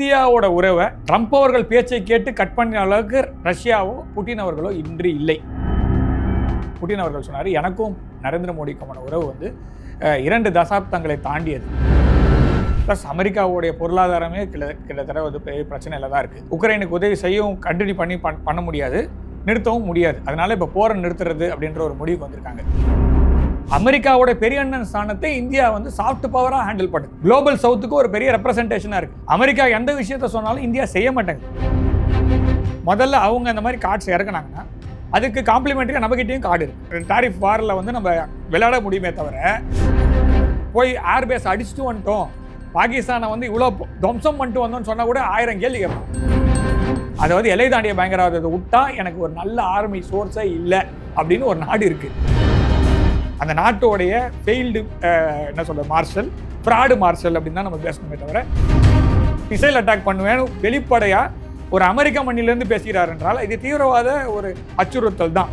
இந்தியாவோட உறவை ட்ரம்ப் அவர்கள் பேச்சை கேட்டு கட் பண்ண அளவுக்கு ரஷ்யாவோ புட்டின் அவர்களோ இன்று இல்லை. புட்டின் அவர்கள் சொன்னார் எனக்கும் நரேந்திர மோடிக்குமான உறவு வந்து இரண்டு தசாப்தங்களை தாண்டியது. ப்ளஸ் அமெரிக்காவுடைய பொருளாதாரமே கிட்ட கிட்டத்தட்ட வந்து பெரிய பிரச்சனையில் தான் இருக்குது உக்ரைனுக்கு உதவி செய்யவும் கண்டினியூ பண்ணி பண்- பண்ண முடியாது நிறுத்தவும் முடியாது. அதனால் இப்போ போரை நிறுத்துறது அப்படின்ற ஒரு முடிவுக்கு வந்திருக்காங்க. அமெரிக்காவோட பெரிய அண்ணன் ஸ்தானத்தை இந்தியா வந்து சாஃப்ட் பவராக ஹேண்டில் பண்ணுது. குளோபல் சவுத்துக்கு ஒரு பெரிய ரெப்ரசன்டேஷனாக இருக்குது அமெரிக்கா எந்த விஷயத்த சொன்னாலும் இந்தியா செய்ய மாட்டாங்க. முதல்ல அவங்க அந்த மாதிரி கார்ட்ஸ் இறக்குனாங்கன்னா அதுக்கு காம்ப்ளிமெண்ட்ரியாக நம்மகிட்டையும் கார்டு இருக்கு. டாரிஃப் வாரில் வந்து நம்ம விளையாட முடியுமே தவிர போய் ஏர்பேஸ் அடிச்சுட்டு வந்துட்டோம். பாகிஸ்தானை வந்து இவ்வளோ துவம்சம் பண்ணிட்டு வந்தோம்னு சொன்னால் கூட ஆயிரம் கேள்வி கேட்பான் அதாவது எல்லை தாண்டிய பயங்கரவாதத்தை விட்டா எனக்கு ஒரு நல்ல ஆர்மி சோர்ஸே இல்லை அப்படின்னு ஒரு நாடு இருக்குது அந்த நாட்டோடைய ஃபெயில்டு என்ன சொல்ற மார்ஷல் ஃப்ராடு மார்ஷல் அப்படின்னு தான் நம்ம பேசணுமே தவிர மிசைல் அட்டாக் பண்ணுவேன் வெளிப்படையா ஒரு அமெரிக்க மண்ணிலிருந்து பேசுகிறார் என்றால் இது தீவிரவாத ஒரு அச்சுறுத்தல் தான்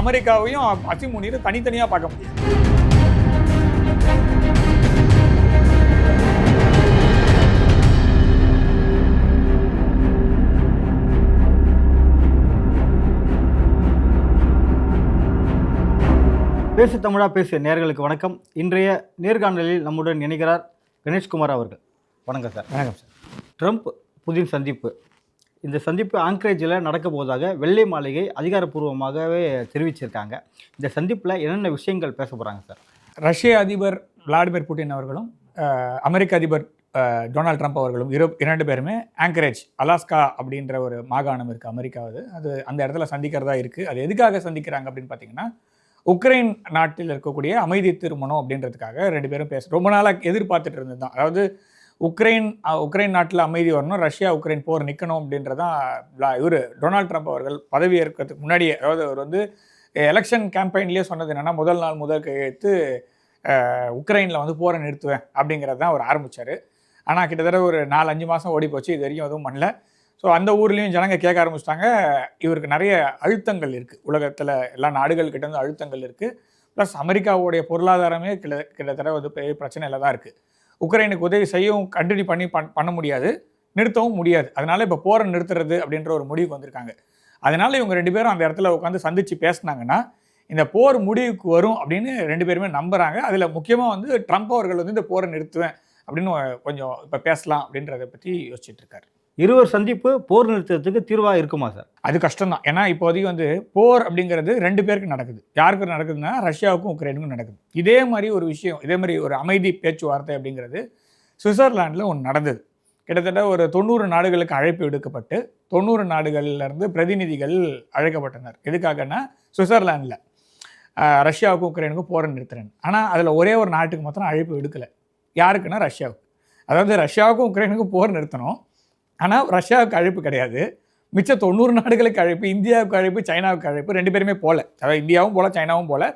அமெரிக்காவையும் அசிமுனியும் தனித்தனியாக பார்க்க முடியாது. பேசு தமிழா பேசு நேர்களுக்கு வணக்கம். இன்றைய நேர்காணலில் நம்முடன் இணைகிறார் கணேஷ்குமார் அவர்கள். வணக்கம் சார். வணக்கம் சார். ட்ரம்ப் புதின் சந்திப்பு. இந்த சந்திப்பு ஆங்க்ரேஜில் நடக்க போவதாக வெள்ளை மாளிகை அதிகாரப்பூர்வமாகவே தெரிவிச்சிருக்காங்க. இந்த சந்திப்பில் என்னென்ன விஷயங்கள் பேச போகிறாங்க சார்? ரஷ்ய அதிபர் விளாடிமிர் புட்டின் அவர்களும் அமெரிக்க அதிபர் டொனால்ட் ட்ரம்ப் அவர்களும் இரு இரண்டு பேருமே ஆங்கரேஜ் அலாஸ்கா அப்படின்ற ஒரு மாகாணம் இருக்குது அமெரிக்காவது. அது அந்த இடத்துல சந்திக்கிறதா இருக்குது அது எதுக்காக சந்திக்கிறாங்க அப்படின்னு பார்த்தீங்கன்னா உக்ரைன் நாட்டில் இருக்கக்கூடிய அமைதி திருமணம் அப்படின்றதுக்காக ரெண்டு பேரும் பேச ரொம்ப நாளாக எதிர்பார்த்துட்டு இருந்தது தான் அதாவது உக்ரைன் உக்ரைன் நாட்டில் அமைதி வரணும் ரஷ்யா உக்ரைன் போர் நிற்கணும் அப்படின்றதான் இவர் டொனால்ட் ட்ரம்ப் அவர்கள் பதவி ஏற்கிறதுக்கு முன்னாடியே அதாவது அவர் வந்து எலெக்ஷன் கேம்பெயின்லேயே சொன்னது என்னென்னா முதல் நாள் முதல் கையெழுத்து உக்ரைனில் வந்து போரை நிறுத்துவேன் அப்படிங்கிறது தான் அவர் ஆரம்பித்தார் ஆனால் கிட்டத்தட்ட ஒரு நாலு அஞ்சு மாதம் ஓடி போச்சு இது வரைக்கும் எதுவும் பண்ணல. ஸோ அந்த ஊர்லேயும் ஜனங்க கேட்க ஆரம்பிச்சிட்டாங்க. இவருக்கு நிறைய அழுத்தங்கள் இருக்குது உலகத்தில் எல்லா நாடுகள் கிட்டேருந்து அழுத்தங்கள் இருக்குது ப்ளஸ் அமெரிக்காவுடைய பொருளாதாரமே கிட்ட கிட்டத்தட்ட வந்து பெரிய பிரச்சனையில் தான் இருக்குது உக்ரைனுக்கு உதவி செய்யவும் கண்டினியூ பண்ணி பண் பண்ண முடியாது. நிறுத்தவும் முடியாது. அதனால் இப்போ போரை நிறுத்துறது அப்படின்ற ஒரு முடிவுக்கு வந்திருக்காங்க. அதனால் இவங்க ரெண்டு பேரும் அந்த இடத்துல உட்காந்து சந்தித்து பேசினாங்கன்னா இந்த போர் முடிவுக்கு வரும் அப்படின்னு ரெண்டு பேருமே நம்புகிறாங்க அதில் முக்கியமாக வந்து ட்ரம்ப் அவர்கள் வந்து இந்த போரை நிறுத்துவேன் அப்படின்னு கொஞ்சம் இப்போ பேசலாம் அப்படின்றத பற்றி யோசிச்சுட்டு இருக்காரு. இருவர் சந்திப்பு போர் நிறுத்தத்துக்கு தீர்வாக இருக்குமா சார்? அது கஷ்டம் தான் ஏன்னா இப்போதைக்கு வந்து போர் அப்படிங்கிறது ரெண்டு பேருக்கு நடக்குது. யாருக்கு நடக்குதுன்னா ரஷ்யாவுக்கும் உக்ரைனுக்கும் நடக்குது. இதே மாதிரி ஒரு விஷயம் இதே மாதிரி ஒரு அமைதி பேச்சுவார்த்தை அப்படிங்கிறது சுவிட்சர்லாண்டில் ஒன்று நடந்தது. கிட்டத்தட்ட ஒரு தொண்ணூறு நாடுகளுக்கு அழைப்பு விடுக்கப்பட்டு தொண்ணூறு நாடுகள்லேருந்து பிரதிநிதிகள் அழைக்கப்பட்டனர். எதுக்காகன்னா சுவிட்சர்லாண்டில் ரஷ்யாவுக்கும் உக்ரைனுக்கும் போரை நிறுத்துறேன் ஆனால் அதில் ஒரே ஒரு நாட்டுக்கு மாத்திரம் அழைப்பு விடுக்கலை. யாருக்குன்னா ரஷ்யாவுக்கு. அதாவது ரஷ்யாவுக்கும் உக்ரைனுக்கும் போர் நிறுத்தணும். ஆனால் ரஷ்யாவுக்கு அழைப்பு கிடையாது. மிச்ச தொண்ணூறு நாடுகளுக்கு அழைப்பு இந்தியாவுக்கு அழைப்பு சைனாவுக்கு அழைப்பு ரெண்டு பேருமே போகல அதாவது இந்தியாவும் போகல சைனாவும் போகல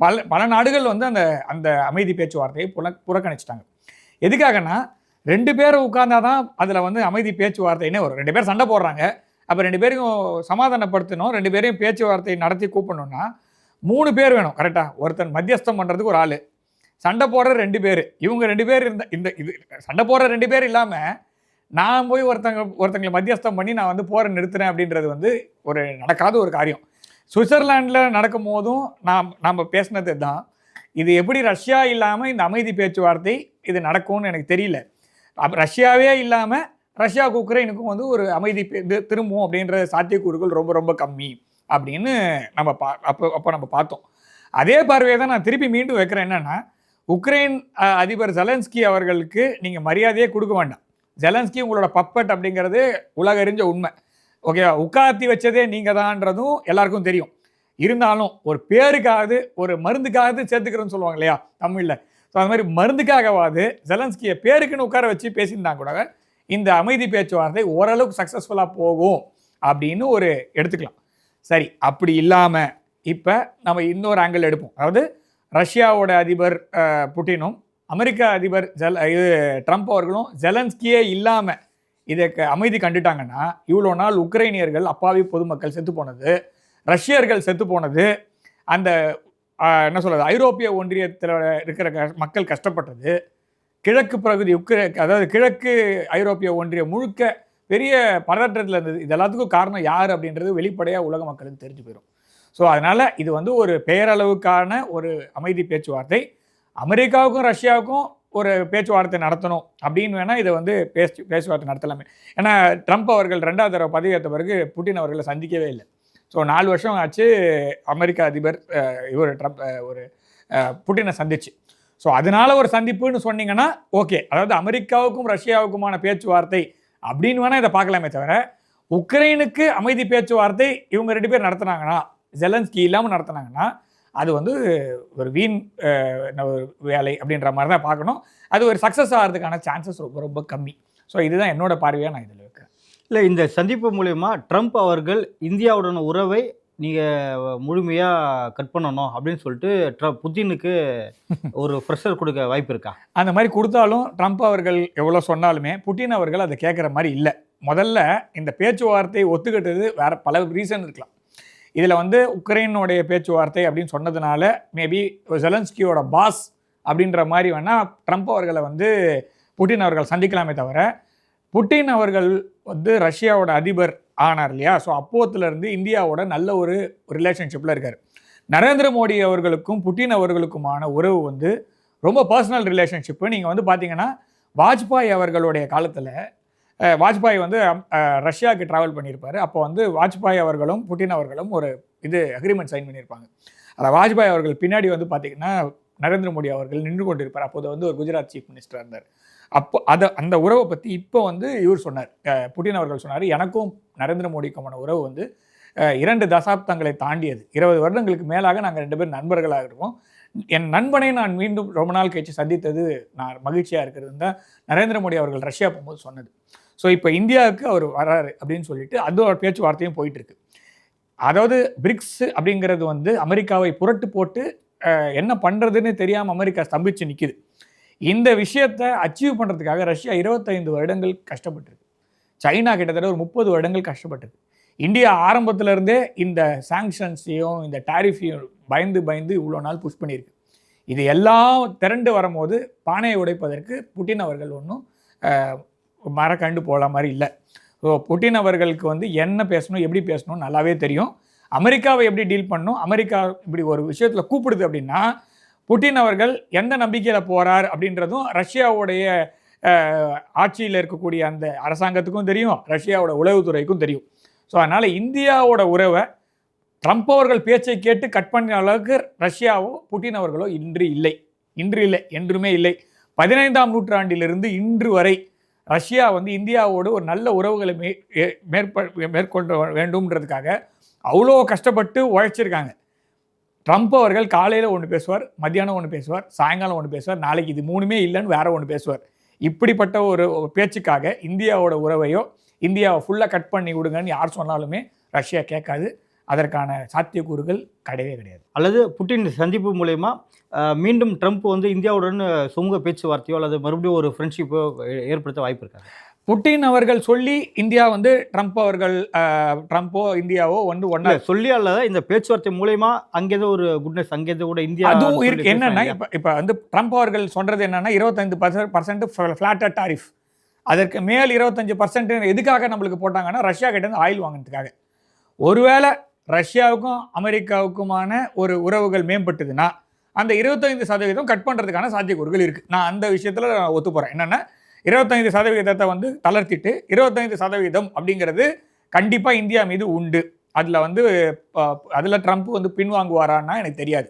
பல பல நாடுகள் வந்து அந்த அந்த அமைதி பேச்சுவார்த்தையை புல புறக்கணிச்சிட்டாங்க. எதுக்காகனா ரெண்டு பேரும் உட்கார்ந்தாதான் அதில் வந்து அமைதி பேச்சுவார்த்தைன்னு வரும். ரெண்டு பேர் சண்டை போடுறாங்க. அப்போ ரெண்டு பேரையும் சமாதானப்படுத்தணும். ரெண்டு பேரையும் பேச்சுவார்த்தை நடத்தி கூப்பிடணும்னா மூணு பேர் வேணும் கரெக்டாக ஒருத்தன் மத்தியஸ்தம் பண்ணுறதுக்கு ஒரு ஆள். சண்டை போடுற ரெண்டு பேர். இவங்க ரெண்டு பேர் இருந்த இந்த இது சண்டை போடுற ரெண்டு பேர் இல்லாமல் நான் போய் ஒருத்தங்க ஒருத்தங்களை மத்தியஸ்தம் பண்ணி நான் வந்து போரை நிறுத்துறேன் அப்படின்றது வந்து ஒரு நடக்காத ஒரு காரியம். சுவிட்சர்லாண்டில் நடக்கும் போதும் நாம் நம்ம பேசினது தான். இது எப்படி ரஷ்யா இல்லாமல் இந்த அமைதி பேச்சுவார்த்தை இது நடக்கும்னு எனக்கு தெரியல. ரஷ்யாவே இல்லாமல் ரஷ்யா உக்ரைனுக்கும் வந்து ஒரு அமைதி பே- இது திரும்பும் அப்படின்ற சாத்தியக்கூறுகள் ரொம்ப ரொம்ப கம்மி அப்படின்னு நம்ம பா அப்போ அப்போ நம்ம பார்த்தோம். அதே பார்வையை தான் நான் திருப்பி மீண்டும் வைக்கிறேன் என்னென்னா உக்ரைன் அதிபர் ஜலன்ஸ்கி அவர்களுக்கு நீங்கள் மரியாதையே கொடுக்க வேண்டாம். ஜெலன்ஸ்கி உங்களோட பப்பட் அப்படிங்கிறது உலக அறிஞ்ச உண்மை. ஓகேவா உட்காத்தி வச்சதே நீங்கள் தான்றதும் எல்லாருக்கும் தெரியும். இருந்தாலும் ஒரு பேருக்காவது ஒரு மருந்துக்காவது சேர்த்துக்கிறோன்னு சொல்லுவாங்க இல்லையா? தமிழில். ஸோ அது மாதிரி மருந்துக்காகவாது ஜெலன்ஸ்கியை பேருக்குன்னு உட்கார வச்சு பேசியிருந்தா கூட இந்த அமைதி பேச்சுவார்த்தை ஓரளவுக்கு சக்ஸஸ்ஃபுல்லாக போகும் அப்படின்னு ஒரு எடுத்துக்கலாம். சரி அப்படி இல்லாமல் இப்போ நம்ம இன்னொரு ஆங்கிள் எடுப்போம். அதாவது ரஷ்யாவோட அதிபர் புட்டினும் அமெரிக்க அதிபர் ஜெல் இது ட்ரம்ப் அவர்களும் ஜெலன்ஸ்கியே இல்லாமல் இதை க- அமைதி கண்டுட்டாங்கன்னா இவ்வளோ நாள் உக்ரைனியர்கள் அப்பாவி பொதுமக்கள் செத்து போனது ரஷ்யர்கள் செத்து போனது அந்த என்ன சொல்கிறது ஐரோப்பிய ஒன்றியத்தில் இருக்கிற க- மக்கள் கஷ்டப்பட்டது கிழக்கு பகுதி உக்ரை அதாவது கிழக்கு ஐரோப்பிய ஒன்றியம் முழுக்க பெரிய பதற்றத்தில் இருந்தது. இது எல்லாத்துக்கும் காரணம் யார் அப்படின்றது வெளிப்படையாக உலக மக்களுக்கு தெரிஞ்சு போயிடும் ஸோ அதனால் இது வந்து ஒரு பேரளவுக்கான ஒரு அமைதி பேச்சுவார்த்தை. அமெரிக்காவுக்கும் ரஷ்யாவுக்கும் ஒரு பேச்சுவார்த்தை நடத்தணும் அப்படின்னு வேணால் இதை வந்து பேச்சு பேச்சுவார்த்தை நடத்தலாமே. ஏன்னா ட்ரம்ப் அவர்கள் ரெண்டாவது தடவை பதவியேற்ற பிறகு புட்டின் அவர்களை சந்திக்கவே இல்லை. ஸோ நாலு வருஷம் ஆச்சு அமெரிக்க அதிபர் இவர் ட்ரம்ப் ஒரு புட்டினை சந்திச்சு. ஸோ அதனால ஒரு சந்திப்புன்னு சொன்னீங்கன்னா ஓகே. அதாவது அமெரிக்காவுக்கும் ரஷ்யாவுக்குமான பேச்சுவார்த்தை அப்படின்னு வேணால் இதை பார்க்கலாமே தவிர உக்ரைனுக்கு அமைதி பேச்சுவார்த்தை இவங்க ரெண்டு பேர் நடத்துனாங்கன்னா ஜெலன்ஸ்கி இல்லாமல் நடத்துனாங்கன்னா அது வந்து ஒரு வீண் ஒரு வேலை அப்படின்ற மாதிரி தான் பார்க்கணும். அது ஒரு சக்ஸஸ் ஆகிறதுக்கான சான்சஸ் ரொம்ப ரொம்ப கம்மி. ஸோ இதுதான் என்னோட பார்வையாக நான் இதில் வைக்கிறேன். இல்லை இந்த சந்திப்பு மூலயமா ட்ரம்ப் அவர்கள் இந்தியாவுடன் உறவை நீங்கள் முழுமையாக கட் பண்ணணும் அப்படின்னு சொல்லிட்டு ட்ரம்ப் புதினுக்கு ஒரு ப்ரெஷர் கொடுக்க வாய்ப்பு இருக்கா? அந்த மாதிரி கொடுத்தாலும் ட்ரம்ப் அவர்கள் எவ்வளோ சொன்னாலுமே புட்டின் அவர்கள் அதை கேட்குற மாதிரி இல்லை. முதல்ல இந்த பேச்சுவார்த்தையை ஒத்துக்கிட்டது வேற பல ரீசன் இருக்கலாம். இதில் வந்து உக்ரைனுடைய பேச்சுவார்த்தை அப்படின்னு சொன்னதுனால மேபி ஜெலன்ஸ்கியோட பாஸ் அப்படின்ற மாதிரி வேணால் ட்ரம்ப் அவர்களை வந்து புட்டின் அவர்கள் சந்திக்கலாமே தவிர புட்டின் அவர்கள் வந்து ரஷ்யாவோட அதிபர் ஆனார் இல்லையா? ஸோ அப்போத்துலேருந்து இந்தியாவோட நல்ல ஒரு ரிலேஷன்ஷிப்பில் இருக்கார். நரேந்திர மோடி அவர்களுக்கும் புட்டின் அவர்களுக்குமான உறவு வந்து ரொம்ப பர்சனல் ரிலேஷன்ஷிப்பு நீங்கள் வந்து பார்த்தீங்கன்னா வாஜ்பாய் அவர்களுடைய காலத்தில் வாஜ்பாய் வந்து ரஷ்யாவுக்கு ட்ராவல் பண்ணியிருப்பார். அப்போ வந்து வாஜ்பாய் அவர்களும் புட்டின் அவர்களும் ஒரு இது அக்ரிமெண்ட் சைன் பண்ணியிருப்பாங்க. அதில் வாஜ்பாய் அவர்கள் பின்னாடி வந்து பார்த்தீங்கன்னா நரேந்திர மோடி அவர்கள் நின்று கொண்டிருப்பார். அப்போது வந்து ஒரு குஜராத் சீஃப் மினிஸ்டராக இருந்தார். அப்போ அதை அந்த உறவை பற்றி இப்போ வந்து இவர் சொன்னார். புட்டின் அவர்கள் சொன்னார் எனக்கும் நரேந்திர மோடிக்குமான உறவு வந்து இரண்டு தசாப்தங்களை தாண்டியது. இருபது வருடங்களுக்கு மேலாக நாங்கள் ரெண்டு பேரும் நண்பர்களாக இருக்கோம். என் நண்பனை நான் மீண்டும் ரொம்ப நாள் கழிச்சு சந்தித்தது நான் மகிழ்ச்சியாக இருக்கிறது தான் நரேந்திர மோடி அவர்கள் ரஷ்யா போகும்போது சொன்னது. ஸோ இப்போ இந்தியாவுக்கு அவர் வராரு அப்படின்னு சொல்லிட்டு அது ஒரு பேச்சுவார்த்தையும் போயிட்டு இருக்கு அதாவது பிரிக்ஸ் அப்படிங்கிறது வந்து அமெரிக்காவை புரட்டு போட்டு என்ன பண்ணுறதுன்னு தெரியாமல் அமெரிக்கா ஸ்தம்பிச்சு நிற்கிது இந்த விஷயத்தை அச்சீவ் பண்ணுறதுக்காக ரஷ்யா இருபத்தைந்து வருடங்கள் கஷ்டப்பட்டிருக்கு. சைனா கிட்டத்தட்ட ஒரு முப்பது வருடங்கள் கஷ்டப்பட்டது இந்தியா ஆரம்பத்துல இருந்தே இந்த சாங்ஷன்ஸையும் இந்த டாரிஃபையும் பயந்து பயந்து இவ்வளோ நாள் புஷ் பண்ணியிருக்கு. இது எல்லாம் திரண்டு வரும்போது பானையை உடைப்பதற்கு புட்டின் அவர்கள் ஒன்றும் மரக்கண்டு போல மாதிரி இல்லை. ஸோ புட்டின் அவர்களுக்கு வந்து என்ன பேசணும் எப்படி பேசணும் நல்லாவே தெரியும். அமெரிக்காவை எப்படி டீல் பண்ணணும் அமெரிக்கா இப்படி ஒரு விஷயத்தில் கூப்பிடுது அப்படின்னா புட்டின் அவர்கள் எந்த நம்பிக்கையில் போகிறார் அப்படின்றதும் ரஷ்யாவுடைய ஆட்சியில் இருக்கக்கூடிய அந்த அரசாங்கத்துக்கும் தெரியும் ரஷ்யாவோட உளவுத்துறைக்கும் தெரியும். ஸோ அதனால் இந்தியாவோட உறவை ட்ரம்ப் அவர்கள் பேச்சை கேட்டு கட் பண்ண அளவுக்கு ரஷ்யாவோ புட்டின் அவர்களோ இன்று இல்லை. இன்று இல்லை என்றுமே இல்லை. பதினைந்தாம் நூற்றாண்டிலிருந்து இன்று வரை ரஷ்யா வந்து இந்தியாவோடு ஒரு நல்ல உறவுகளை மே மேற்ப மேற்கொண்டு வேண்டும்ன்றதுக்காக அவ்வளோ கஷ்டப்பட்டு உழைச்சிருக்காங்க. ட்ரம்ப் அவர்கள் காலையில் ஒன்று பேசுவார் மத்தியானம் ஒன்று பேசுவார் சாயங்காலம் ஒன்று பேசுவார் நாளைக்கு இது மூணுமே இல்லைன்னு வேற ஒன்று பேசுவார். இப்படிப்பட்ட ஒரு பேச்சுக்காக இந்தியாவோட உறவையோ இந்தியாவை ஃபுல்லாக கட் பண்ணி விடுங்கன்னு யார் சொன்னாலுமே ரஷ்யா கேட்காது. அதற்கான சாத்தியக்கூறுகள் கிடையவே கிடையாது. அல்லது புட்டின் சந்திப்பு மூலயமா மீண்டும் ட்ரம்ப் வந்து இந்தியாவுடன் சுமூக பேச்சுவார்த்தையோ அல்லது மறுபடியும் ஒரு ஃப்ரெண்ட்ஷிப்போ ஏற்படுத்த வாய்ப்பு இருக்காங்க புட்டின் அவர்கள் சொல்லி இந்தியா வந்து ட்ரம்ப் அவர்கள் ட்ரம்ப்போ இந்தியாவோ வந்து ஒன்றா சொல்லி அல்லது இந்த பேச்சுவார்த்தை மூலயமா அங்கேதோ ஒரு குட்னஸ் அங்கேதோ கூட இந்தியா அதுவும் இருக்கு. என்னன்னா. இப்போ இப்போ வந்து ட்ரம்ப் அவர்கள் சொல்றது என்னன்னா இருபத்தைந்து பர்சன்ட் பர்சன்ட் ஃபிளாட்டர் டாரிஃப் அதற்கு மேல் இருபத்தஞ்சு பர்சன்ட் எதுக்காக நம்மளுக்கு போட்டாங்கன்னா ரஷ்யா கிட்ட இருந்து ஆயில் வாங்குறதுக்காக. ஒருவேளை ரஷ்யாவுக்கும் அமெரிக்காவுக்குமான ஒரு உறவுகள் மேம்பட்டதுன்னா அந்த இருபத்தைந்து சதவீதம் கட் பண்ணுறதுக்கான சாத்தியக்கூறுகள் இருக்குது நான் அந்த விஷயத்தில் ஒத்து போகிறேன் என்னென்னா இருபத்தைந்து சதவீதத்தை வந்து தளர்த்திட்டு இருபத்தைந்து சதவீதம் அப்படிங்கிறது கண்டிப்பாக இந்தியா மீது உண்டு. அதில் வந்து அதில் ட்ரம்ப் வந்து பின்வாங்குவாரான்னா எனக்கு தெரியாது.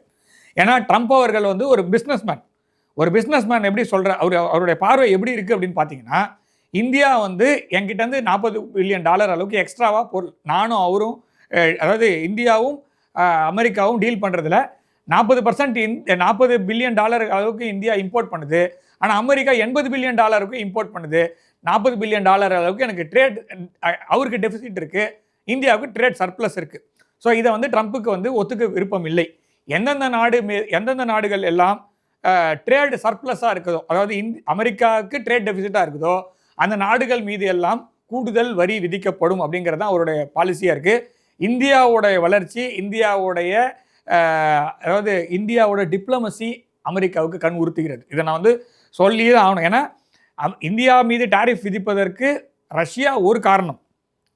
ஏன்னா ட்ரம்ப் அவர்கள் வந்து ஒரு பிஸ்னஸ்மேன் ஒரு பிஸ்னஸ்மேன் எப்படி சொல்கிற அவர் அவருடைய பார்வை எப்படி இருக்குது அப்படின்னு பார்த்தீங்கன்னா இந்தியா வந்து என்கிட்டருந்து நாற்பது பில்லியன் டாலர் அளவுக்கு எக்ஸ்ட்ராவாக பொருள். நானும் அவரும் அதாவது இந்தியாவும் அமெரிக்காவும் டீல் பண்ணுறதுல நாற்பது பர்சன்ட் நாற்பது பில்லியன் டாலர் அளவுக்கு இந்தியா இம்போர்ட் பண்ணுது. ஆனால் அமெரிக்கா எண்பது பில்லியன் டாலருக்கு இம்போர்ட் பண்ணுது. நாற்பது பில்லியன் டாலர் அளவுக்கு எனக்கு ட்ரேட் அவருக்கு டெபிசிட் இருக்குது இந்தியாவுக்கு ட்ரேட் சர்ப்ளஸ் இருக்குது ஸோ இதை வந்து ட்ரம்ப்புக்கு வந்து ஒத்துக்க விருப்பம் இல்லை. எந்தெந்த நாடு எந்தெந்த நாடுகள் எல்லாம் ட்ரேடு சர்ப்ளஸாக இருக்குதோ அதாவது இந்தி அமெரிக்காவுக்கு ட்ரேட் டெபிசிட்டாக இருக்குதோ அந்த நாடுகள் மீது எல்லாம் கூடுதல் வரி விதிக்கப்படும் அப்படிங்கிறது தான் அவருடைய பாலிசியாக இருக்குது இந்தியாவுடைய வளர்ச்சி இந்தியாவுடைய அதாவது இந்தியாவோட டிப்ளமசி அமெரிக்காவுக்கு கண் உறுத்துகிறது. இதை நான் வந்து சொல்லியே ஆகணும். ஏன்னா அம்- இந்தியா மீது டாரிஃப் விதிப்பதற்கு ரஷ்யா ஒரு காரணம்.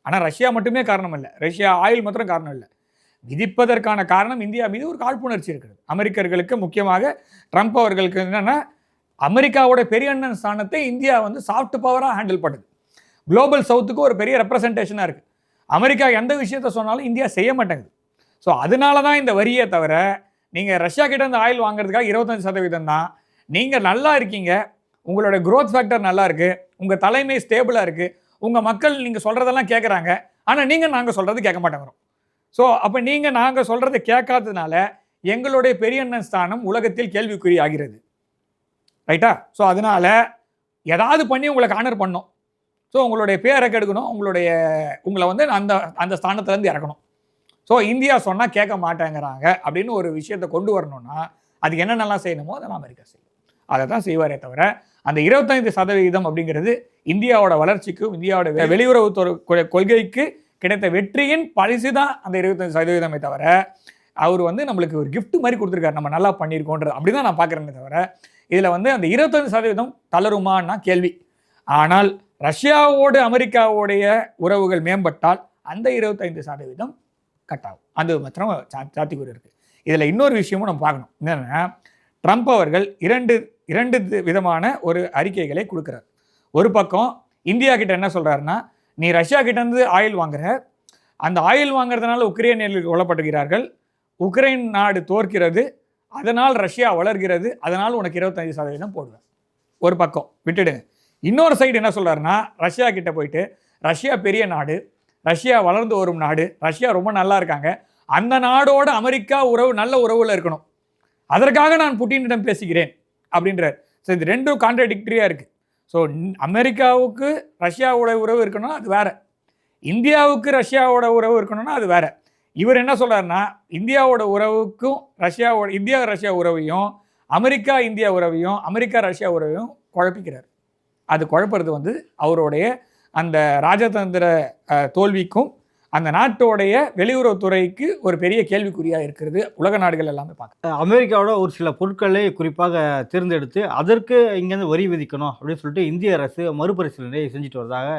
ஆனால் ரஷ்யா மட்டுமே காரணம் இல்லை. ரஷ்யா ஆயில் மாத்திரம் காரணம் இல்லை. விதிப்பதற்கான காரணம் இந்தியா மீது ஒரு காழ்ப்புணர்ச்சி இருக்கிறது. அமெரிக்கர்களுக்கு முக்கியமாக ட்ரம்ப் அவர்களுக்கு என்னென்னா அமெரிக்காவோட பெரிய அண்ணன் ஸ்தானத்தை இந்தியா வந்து சாஃப்ட் பவராக ஹேண்டில் பண்ணுது. குளோபல் சவுத்துக்கு ஒரு பெரிய ரெப்ரசன்டேஷனாக இருக்குது அமெரிக்கா எந்த விஷயத்த சொன்னாலும் இந்தியா செய்ய மாட்டேங்குது. ஸோ அதனால தான் இந்த வரியே தவிர நீங்கள் ரஷ்யா கிட்ட இந்த ஆயில் வாங்குறதுக்காக இருபத்தஞ்சு சதவீதம் தான். நீங்கள் நல்லா இருக்கீங்க. உங்களோட க்ரோத் ஃபேக்டர் நல்லா இருக்கு. உங்கள் தலைமை ஸ்டேபிளாக இருக்குது உங்கள் மக்கள் நீங்கள் சொல்கிறதெல்லாம் கேட்குறாங்க ஆனால் நீங்கள் நாங்கள் சொல்கிறது கேட்க மாட்டேங்கிறோம். ஸோ அப்போ நீங்கள் நாங்கள் சொல்கிறத கேட்காததுனால எங்களுடைய பெரிய அண்ணன் ஸ்தானம் உலகத்தில் கேள்விக்குறி ஆகிறது. ரைட்டா ஸோ அதனால ஏதாவது பண்ணி உங்களை கார்னர் பண்ணோம் ஸோ உங்களுடைய பேரை கெடுக்கணும். உங்களுடைய உங்களை வந்து அந்த அந்த ஸ்தானத்துலேருந்து இறக்கணும். ஸோ இந்தியா சொன்னால் கேட்க மாட்டேங்கிறாங்க அப்படின்னு ஒரு விஷயத்தை கொண்டு வரணும்னா அது என்னென்னலாம் செய்யணுமோ அதெல்லாம் அமெரிக்கா செய்யும். அதை தான் செய்வாரே தவிர அந்த இருபத்தைந்து சதவீதம் அப்படிங்கிறது இந்தியாவோட வளர்ச்சிக்கும் இந்தியாவோட வெளியுறவுத்துறை கொள்கைக்கு கிடைத்த வெற்றியின் பரிசு தான் அந்த இருபத்தஞ்சு சதவீதமே தவிர அவர் வந்து நம்மளுக்கு ஒரு கிஃப்ட் மாதிரி கொடுத்துருக்காரு. நம்ம நல்லா பண்ணியிருக்கோன்றது. அப்படி தான் நான் பார்க்குறேனே தவிர இதில் வந்து அந்த இருபத்தஞ்சு சதவீதம் தளருமான்னா கேள்வி. ஆனால் ரஷ்யாவோடு அமெரிக்காவோடைய உறவுகள் மேம்பட்டால் அந்த இருபத்தைந்து சதவீதம் கட் ஆகும் அது மாத்திரம் சா- இருக்குது இதில் இன்னொரு விஷயமும் நம்ம பார்க்கணும். என்னென்னா ட்ரம்ப் அவர்கள் இரண்டு இரண்டு விதமான ஒரு அறிக்கைகளை கொடுக்குறார். ஒரு பக்கம் இந்தியா கிட்ட என்ன சொல்கிறாருன்னா நீ ரஷ்யா கிட்டேருந்து ஆயில் வாங்குற. அந்த ஆயில் வாங்குறதுனால உக்ரைனியர்கள் கொல்லப்படுகிறார்கள் உக்ரைன் நாடு தோற்கிறது. அதனால் ரஷ்யா வளர்கிறது. அதனால் உனக்கு இருபத்தஞ்சு சதவீதம் போடுவேன். ஒரு பக்கம். விட்டுடுங்க. இன்னொரு சைடு என்ன சொல்கிறாருன்னா ரஷ்யா கிட்ட போயிட்டு ரஷ்யா பெரிய நாடு ரஷ்யா வளர்ந்து வரும் நாடு ரஷ்யா ரொம்ப நல்லா இருக்காங்க. அந்த நாடோட அமெரிக்கா உறவு நல்ல உறவில் இருக்கணும். அதற்காக நான் புட்டினிடம் பேசுகிறேன் அப்படின்றார். ஸோ இது ரெண்டும் கான்ட்ரடிக்டரியாக இருக்குது ஸோ அமெரிக்காவுக்கு ரஷ்யாவோட உறவு இருக்கணும்னா அது வேற. இந்தியாவுக்கு ரஷ்யாவோட உறவு இருக்கணும்னா அது வேற. இவர் என்ன சொல்கிறாருன்னா இந்தியாவோட உறவுக்கும் ரஷ்யாவோட இந்தியா ரஷ்யா உறவையும் அமெரிக்கா இந்தியா உறவையும் அமெரிக்கா ரஷ்யா உறவையும் குழப்பிக்கிறார். அது குழப்புறது வந்து அவருடைய அந்த ராஜதந்திர தோல்விக்கும் அந்த நாட்டோடைய வெளியுறவுத்துறைக்கு ஒரு பெரிய கேள்விக்குறியாக இருக்கிறது உலக நாடுகள் எல்லாமே பார்க்க. அமெரிக்காவோட ஒரு சில பொருட்களை குறிப்பாக தேர்ந்தெடுத்து அதற்கு இங்கேருந்து வரி விதிக்கணும் அப்படின்னு சொல்லிட்டு இந்திய அரசு மறுபரிசீலனை செஞ்சுட்டு வரதாக